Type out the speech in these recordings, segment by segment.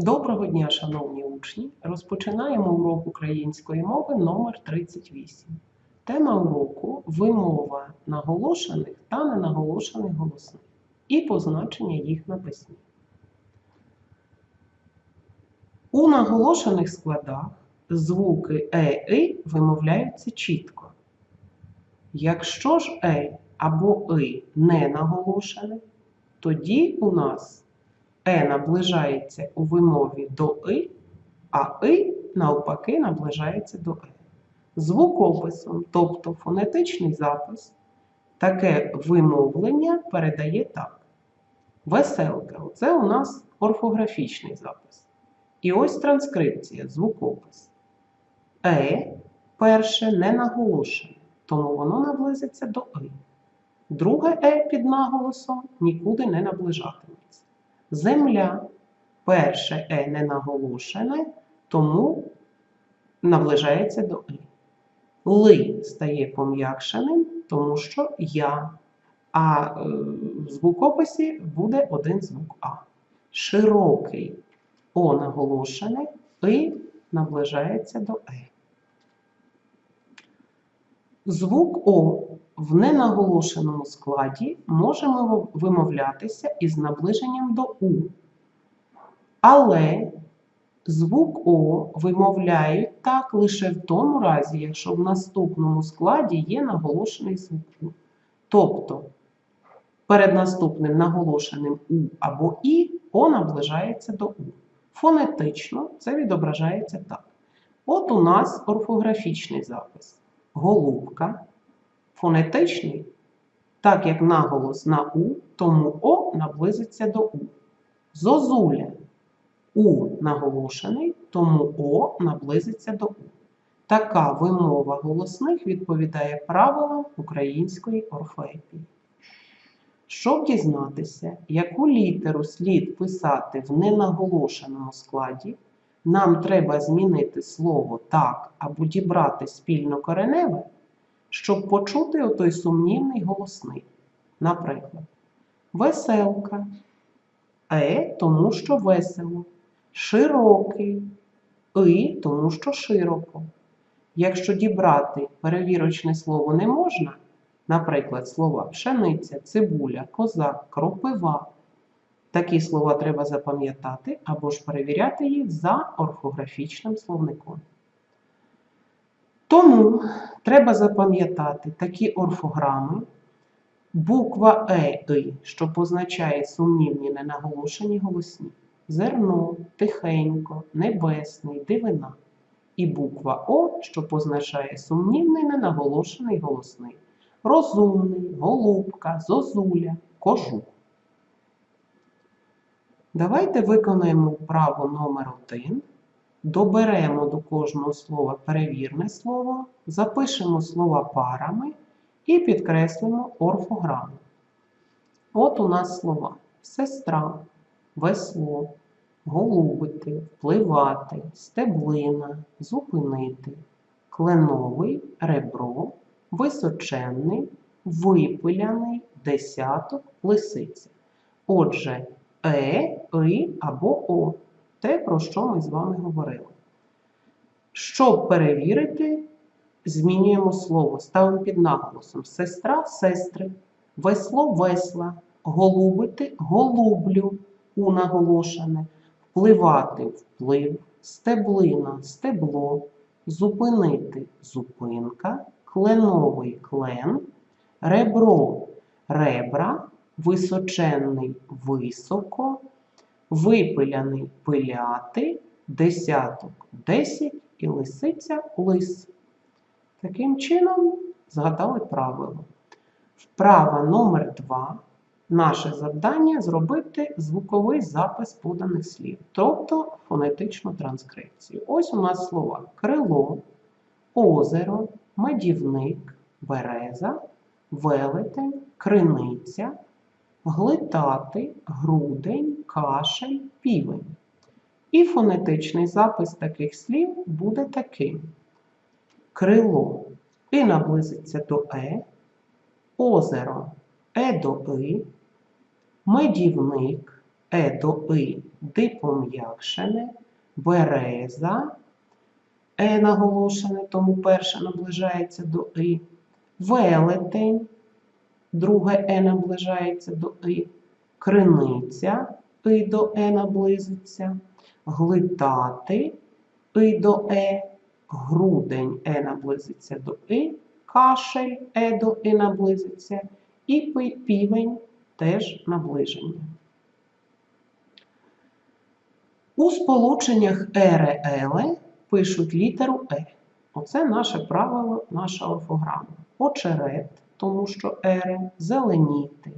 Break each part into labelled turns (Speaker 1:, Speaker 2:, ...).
Speaker 1: Доброго дня, шановні учні! Розпочинаємо урок української мови номер 38. Тема уроку вимова наголошених та ненаголошених голосних і позначення їх на письмі. У наголошених складах звуки е и вимовляються чітко. Якщо ж е або и не наголошене, тоді у нас Е наближається у вимові до И, а И навпаки наближається до Е. Звукописом, тобто фонетичний запис, таке вимовлення передає так. Веселка це у нас орфографічний запис. І ось транскрипція, звукопис. Е перше не наголошене, тому воно наблизиться до И. Друге Е під наголосом нікуди не наближатиметься. Земля перше е не наголошене, тому наближається до и. Ли стає пом'якшеним, тому що я. А е, в звукописі буде один звук А. Широкий О наголошене, И наближається до Е. Звук О в ненаголошеному складі можемо вимовлятися із наближенням до У. Але звук О вимовляють так лише в тому разі, якщо в наступному складі є наголошений звук У. Тобто перед наступним наголошеним У або І О наближається до У. Фонетично це відображається так. От у нас орфографічний запис. Голубка. Фонетичний, так як наголос на У, тому О наблизиться до У. Зозуля. У наголошений, тому О наблизиться до У. Така вимова голосних відповідає правилам української орфоепії. Щоб дізнатися, яку літеру слід писати в ненаголошеному складі, нам треба змінити слово так або дібрати спільно кореневе, щоб почути отой сумнівний голосний. Наприклад, веселка. Е, тому що весело. Широкий. И, тому що широко. Якщо дібрати перевірочне слово не можна, наприклад, слова пшениця, цибуля, козак, кропива, такі слова треба запам'ятати або ж перевіряти їх за орфографічним словником. Тому треба запам'ятати такі орфограми, буква Е, що позначає сумнівні ненаголошені голосні, зерно, тихенько, небесний, дивина. І буква О, що позначає сумнівний ненаголошений голосний, розумний, голубка, зозуля, кожух. Давайте виконаємо вправу номер 1 Доберемо до кожного слова перевірне слово, запишемо слова парами і підкреслимо орфограму. От у нас слова сестра, весло, голубити, впливати, стеблина, зупинити, кленовий, ребро, височенний, випиляний, десяток, лисиця. Отже, е, и або о те, про що ми з вами говорили. Щоб перевірити, змінюємо слово, ставимо під наголосом сестра сестри, весло весла, голубити голублю у наголошене, впливати вплив, стеблина стебло, зупинити зупинка, кленовий клен, ребро ребра, височенний високо, випиляний пиляти, десяток десять і лисиця лис. Таким чином згадали правило. Вправа номер 2 Наше завдання зробити звуковий запис поданих слів, тобто фонетичну транскрипцію. Ось у нас слова крило, озеро, медівник, береза, велетень, криниця, глитати, грудень, кашель, півень. І фонетичний запис таких слів буде таким: крило. І наблизиться до е, озеро. Е до и, медівник. Е до и. Дипом'якшене, береза, е наголошене, тому перше наближається до и, велетень, друге е наближається до и, криниця, и до е наблизиться, глитати, и до е, грудень е наблизиться до и, кашель е до и наблизиться, і півень теж наближення. У сполученнях ере пишуть літеру е. Оце наше правило, наша орфограма. Очерет, тому що ере, зеленіти.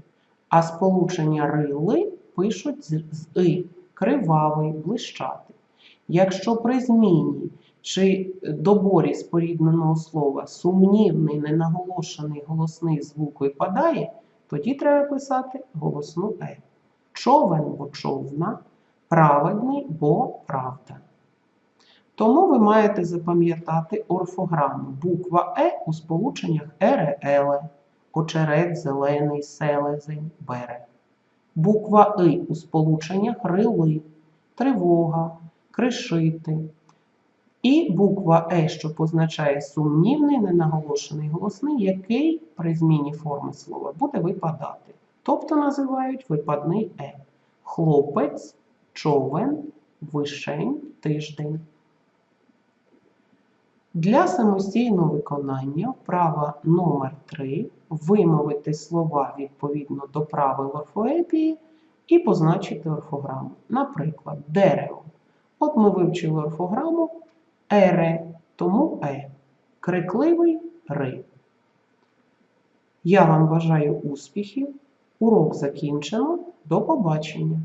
Speaker 1: А сполучення рили пишуть з, з и, кривавий, блищати. Якщо при зміні чи доборі спорідненого слова сумнівний, ненаголошений голосний звук випадає, тоді треба писати голосну е. Човен, бо човна, праведний, бо правда. Тому ви маєте запам'ятати орфограму. Буква Е у сполученнях ере, еле, очерет, зелений, селезень, берег. Буква И у сполученнях рили, тривога, кришити. І буква Е, що позначає сумнівний, ненаголошений голосний, який при зміні форми слова буде випадати. Тобто називають випадний Е. Хлопець, човен, вишень, тиждень. Для самостійного виконання вправа номер 3 вимовити слова відповідно до правил орфоепії і позначити орфограму. Наприклад, дерево. От ми вивчили орфограму ере, тому е. Крикливий ри. Я вам бажаю успіхів. Урок закінчено. До побачення!